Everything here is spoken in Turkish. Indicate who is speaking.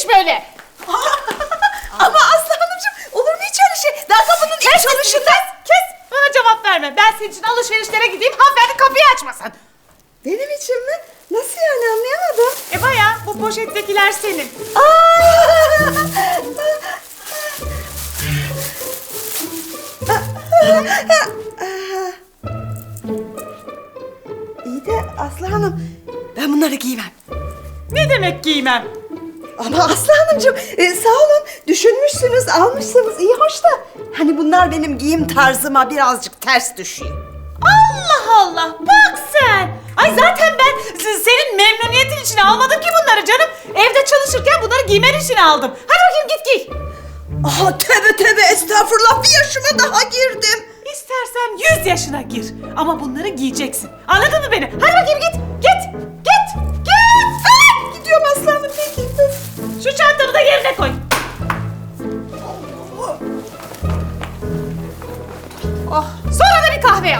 Speaker 1: iş böyle?
Speaker 2: Ama Aslı Hanımcığım olur mu hiç öyle şey? Daha kapının ilk çalışında... Kes,
Speaker 1: kes. Bana cevap verme. Ben senin için alışverişlere gideyim. Hanımefendi kapıyı açmasın.
Speaker 2: Benim için mi? Nasıl yani anlayamadım.
Speaker 1: E baya bu poşettekiler senin.
Speaker 2: İyi de Aslı Hanım ben bunları giymem.
Speaker 1: Ne demek giymem?
Speaker 2: Ama Aslı Hanımcığım e, sağ olun düşünmüşsünüz almışsınız iyi hoş da. Hani bunlar benim giyim tarzıma birazcık ters düşüyor.
Speaker 1: Allah Allah bak sen. Ay zaten ben s- senin memnuniyetin için almadım ki bunları canım. Evde çalışırken bunları giymen için aldım. Hadi bakayım git giy.
Speaker 2: Aha tövbe tövbe estağfurullah bir yaşıma daha girdim.
Speaker 1: İstersen 100 yaşına gir. Ama bunları giyeceksin. Anladın mı beni? Hadi bakayım Oh, sonra da bir kahve.